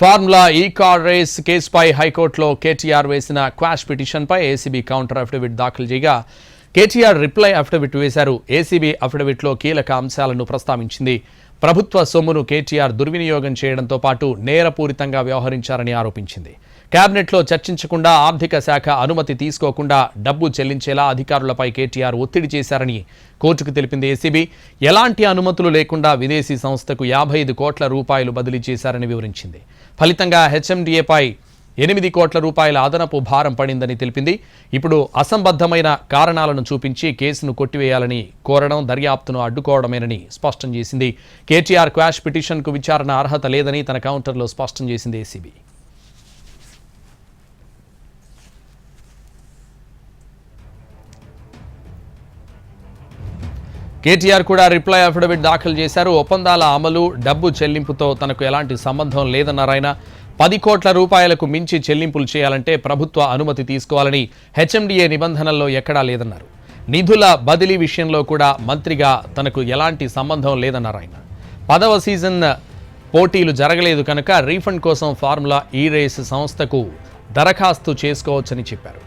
Formula ఈ car race కేసుపై హైకోర్టులో కేటీఆర్ వేసిన క్వాష్ పిటిషన్పై ఏసీబీ కౌంటర్ అఫిడవిట్ దాఖలు చేయగా కేటీఆర్ రిప్లై అఫిడవిట్ వేశారు. ఏసీబీ అఫిడవిట్లో కీలక అంశాలను ప్రస్తావించింది. ప్రభుత్వ సొమ్మును కేటీఆర్ దుర్వినియోగం చేయడంతో పాటు నేరపూరితంగా వ్యవహరించారని ఆరోపించింది. కేబినెట్లో చర్చించకుండా ఆర్థిక శాఖ అనుమతి తీసుకోకుండా డబ్బు చెల్లించేలా అధికారులపై కేటీఆర్ ఒత్తిడి చేశారని కోర్టుకు తెలిపింది ఏసీబీ. ఎలాంటి అనుమతులు లేకుండా విదేశీ సంస్థకు యాభై ఐదు కోట్ల రూపాయలు బదిలీ చేశారని వివరించింది. ఫలితంగా హెచ్ఎండిఏపై ఎనిమిది కోట్ల రూపాయల అదనపు భారం పడిందని తెలిపింది. ఇప్పుడు అసంబద్ధమైన కారణాలను చూపించి కేసును కొట్టివేయాలని కోరడం దర్యాప్తును అడ్డుకోవడమేనని స్పష్టం చేసింది. కేటీఆర్ క్వాష్ పిటిషన్కు విచారణ అర్హత లేదని తన కౌంటర్లో స్పష్టం చేసింది ఏసీబీ. కేటీఆర్ కూడా రిప్లై అఫిడవిట్ దాఖలు చేశారు. ఒప్పందాల అమలు డబ్బు చెల్లింపుతో తనకు ఎలాంటి సంబంధం లేదన్నారు ఆయన పది కోట్ల రూపాయలకు మించి చెల్లింపులు చేయాలంటే ప్రభుత్వ అనుమతి తీసుకోవాలని హెచ్ఎండిఏ నిబంధనల్లో ఎక్కడా లేదన్నారు. నిధుల బదిలీ విషయంలో కూడా మంత్రిగా తనకు ఎలాంటి సంబంధం లేదన్నారు ఆయన పదవ సీజన్ పోటీలు జరగలేదు కనుక రీఫండ్ కోసం ఫార్ములా ఈ రేస్ సంస్థకు దరఖాస్తు చేసుకోవచ్చని చెప్పారు.